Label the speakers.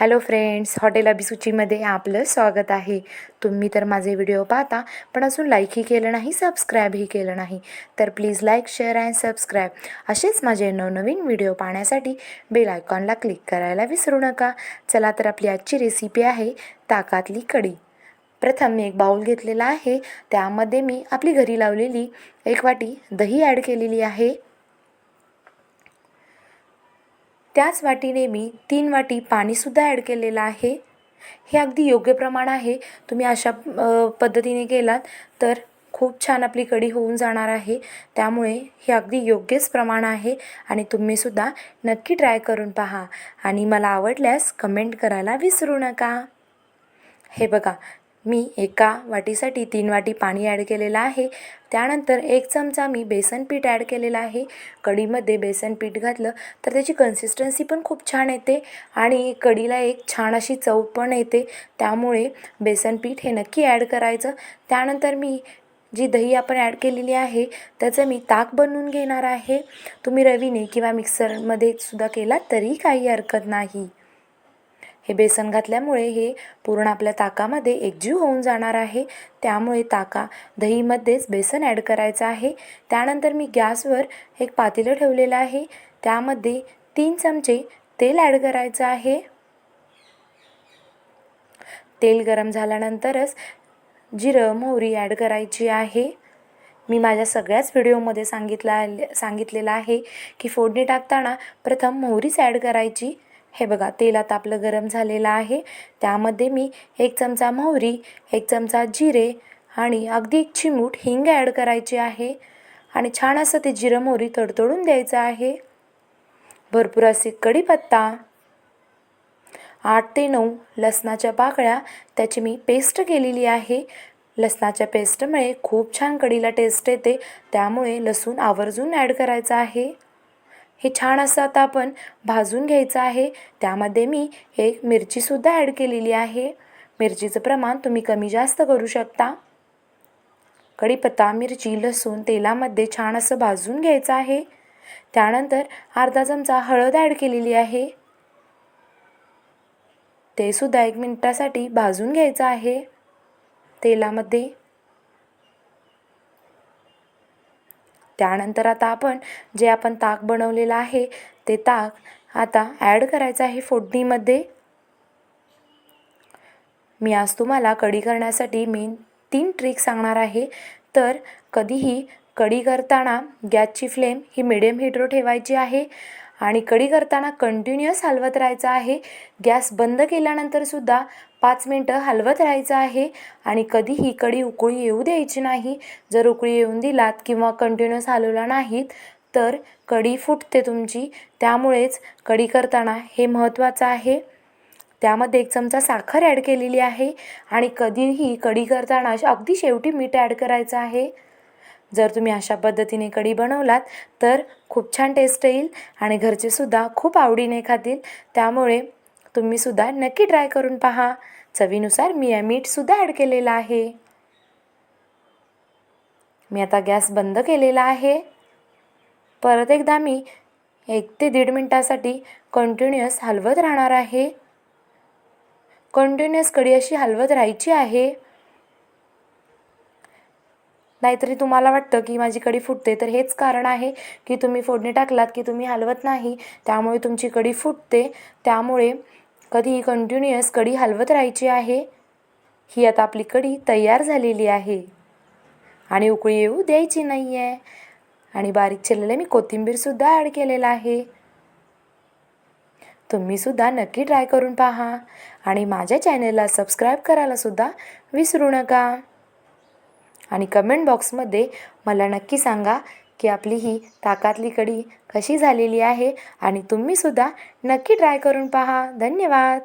Speaker 1: Hello friends hotel अभिसूचीमध्ये आपलं स्वागत आहे. तुम्ही तर माझे व्हिडिओ पाहता पण अजून लाईकही केलं नाही सबस्क्राईबही केलं नाही तर please like share and subscribe असेच माझे नवनवीन व्हिडिओ पाहण्यासाठी बेल आयकॉनला क्लिक करायला विसरू नका. चला तर आपली आजची रेसिपी आहे ताकातली कढी. प्रथम मी एक बाऊल घेतलेला आहे. त्यामध्ये मी आपली घरी लावलेली एक वाटी दही ॲड केलेली आहे. त्याच वाटीने मी तीन वाटी पाणीसुद्धा ॲड केलेलं आहे. हे अगदी योग्य प्रमाण आहे. तुम्ही अशा पद्धतीने केलात तर खूप छान आपली कढी होऊन जाणार आहे. त्यामुळे हे अगदी योग्यच प्रमाण आहे आणि तुम्हीसुद्धा नक्की ट्राय करून पहा. आणि मला आवडल्यास कमेंट करायला विसरू नका. हे बघा मी एका वाटीसाठी तीन वाटी पाणी ॲड केलेलं आहे. त्यानंतर एक चमचा मी बेसन पीठ ॲड केलेलं आहे. कढीमध्ये बेसन पीठ घातलं तर त्याची कन्सिस्टन्सी पण खूप छान येते आणि कढीला एक छान अशी चव पण येते. त्यामुळे बेसन पीठ हे नक्की ॲड करायचं. त्यानंतर मी जी दही आपण ॲड केलेली आहे त्याचं मी ताक बनवून घेणार आहे. तुम्ही रवीने किंवा मिक्सरमध्ये सुद्धा केला तरी काही हरकत नाही. हे बेसन घातल्यामुळे हे पूर्ण आपल्या ताकामध्ये एकजीव होऊन जाणार आहे. त्यामुळे ताका दहीमध्येच बेसन ॲड करायचं आहे. त्यानंतर मी गॅसवर एक पातेलं ठेवलेलं आहे. त्यामध्ये तीन चमचे तेल ॲड करायचं आहे. तेल गरम झाल्यानंतरच जिरं मोहरी ॲड करायची आहे. मी माझ्या सगळ्याच व्हिडिओमध्ये सांगितला सांगितलेलं आहे की फोडणी टाकताना प्रथम मोहरीच ॲड करायची. हे बघा तेल आता आपलं गरम झालेलं आहे. त्यामध्ये मी एक चमचा मोहरी एक चमचा जिरे आणि अगदी एक चिमूट हिंग ॲड करायची आहे. आणि छान असं ते जिरं मोहरी तडतडून द्यायचं आहे. भरपूर असे कढीपत्ता आठ ते नऊ लसणाच्या पाकळ्या त्याची मी पेस्ट केलेली आहे. लसणाच्या पेस्टमुळे खूप छान कढीला टेस्ट येते. त्यामुळे लसूण आवर्जून ॲड करायचं आहे. हे छान असं आता आपण भाजून घ्यायचं आहे. त्यामध्ये मी एक मिरचीसुद्धा ॲड केलेली आहे. मिरचीचं प्रमाण तुम्ही कमी जास्त करू शकता. कढीपत्ता मिरची लसूण तेलामध्ये छान असं भाजून घ्यायचं आहे. त्यानंतर अर्धा चमचा हळद ॲड केलेली आहे. ते सुद्धा एक मिनटासाठी भाजून घ्यायचं आहे. तेलामध्ये त्यानंतर आता आपण जे आपण ताक बनवलेलं आहे ते ताक आता ॲड करायचं आहे फोडणीमध्ये. मी आज तुम्हाला कढी करण्यासाठी मेन तीन ट्रिक सांगणार आहे. तर कधीही कढी करताना गॅसची फ्लेम ही मिडियम हीटवर ठेवायची आहे आणि कढी करताना कंटिन्युअस हलवत राहायचं आहे. गॅस बंद केल्यानंतरसुद्धा पाच मिनटं हलवत राहायचं आहे आणि कधीही कढी उकळी येऊ द्यायची नाही. जर उकळी येऊन दिलात किंवा कंटिन्युअस हलवला नाहीत तर कढी फुटते तुमची. त्यामुळेच कढी करताना हे महत्त्वाचं आहे. त्यामध्ये एक चमचा साखर ॲड केलेली आहे आणि कधीही कढी करताना अगदी शेवटी मीठ ॲड करायचं आहे. जर तुम्ही अशा पद्धतीने कढी बनवलात तर खूप छान टेस्ट येईल आणि घरचेसुद्धा खूप आवडीने खातील. त्यामुळे तुम्हीसुद्धा नक्की ट्राय करून पहा. चवीनुसार मी मीठसुद्धा ॲड केलेलं आहे. मी आता गॅस बंद केलेला आहे. परत एकदा मी एक ते दीड मिनटासाठी कंटिन्युअस हलवत राहणार आहे. कंटिन्युअस कडी अशी हलवत राहायची आहे. नाहीतरी तुम्हाला वाटतं की माझी कढी फुटते तर हेच कारण आहे की तुम्ही फोडणी टाकलात की तुम्ही हलवत नाही त्यामुळे तुमची कढी फुटते. त्यामुळे कधी कंटिन्युअस कढी हलवत राहायची आहे ही आता आपली कढी तयार झालेली आहे. आणि उकळी येऊ द्यायची नाही आहे आणि बारीक चिरलेले मी कोथिंबीरसुद्धा ॲड केलेलं आहे. तुम्हीसुद्धा नक्की ट्राय करून पहा. आणि माझ्या चॅनलला सबस्क्राईब करायलासुद्धा विसरू नका. आणि कमेंट बॉक्समध्ये मला नक्की सांगा की आपली ही ताकातली कढी कशी झालेली आहे आणि तुम्हीसुद्धा नक्की ट्राय करून पहा. धन्यवाद.